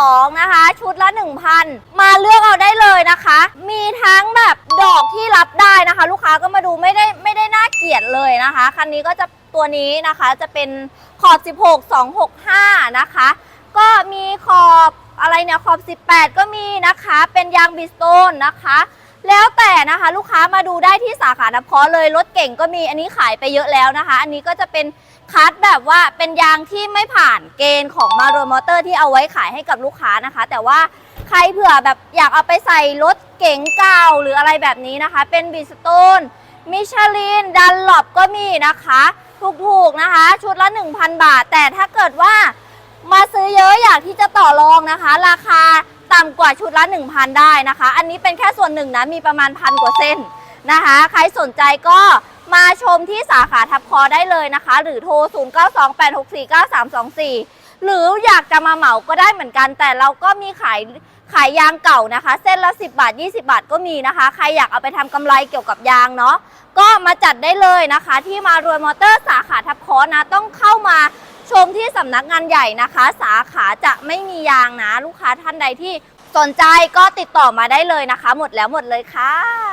2 นะคะ ชุดละ 1,000 มาเลือกเอาได้เลยนะคะ มีทั้งแบบดอกที่รับได้นะคะ ลูกค้าก็มาดูไม่ได้ไม่ได้น่าเกลียดเลยนะคะ คันนี้ก็จะตัวนี้นะคะจะเป็นขอบ 16 265 นะคะ ก็มีขอบอะไรเนี่ยขอบ 18 ก็มีนะคะ เป็นยางบิสโตนนะคะ แล้วแต่นะคะ ลูกค้ามาดูได้ที่สาขานับเพาะเลยรถเก่งก็มีอันนี้ขายไปเยอะแล้วนะคะ อันนี้ก็จะเป็นคัสแบบว่าเป็นยางที่ไม่ผ่านเกณฑ์ของมาโรมอเตอร์ที่เอาไว้ขายให้กับลูกค้านะคะ แต่ว่าใครเผื่อแบบอยากเอาไปใส่รถเก๋งเก่าหรืออะไรแบบนี้นะคะ เป็นบิสโตนมิชลินดันหลบก็มีนะคะถูกๆนะคะ ชุดละ 1,000 บาท แต่ถ้าเกิดว่ามาซื้อเยอะอยากที่จะต่อรองนะคะ ราคา ต่ำกว่าชุดละ 1,000 ได้นะคะ อันนี้เป็นแค่ส่วนหนึ่งนะมีประมาณพันกว่าเส้นนะคะ ใครสนใจก็มาชมที่สาขาทับคอได้เลยนะคะ หรือโทร 0928649324 หรืออยากจะมาเหมาก็ได้เหมือนกัน แต่เราก็มีขายขายยางเก่านะคะ เส้นละ 10 บาท 20 บาทก็มีนะคะ ใครอยากเอาไปทำกำไรเกี่ยวกับยางเนาะก็มาจัดได้เลยนะคะ ที่มารวยมอเตอร์สาขาทับคอนะต้องเข้ามา สำนักงานใหญ่นะคะ สาขาจะไม่มียางนะ ลูกค้าท่านใดที่สนใจก็ติดต่อมาได้เลยนะคะ หมดแล้วหมดเลยค่ะ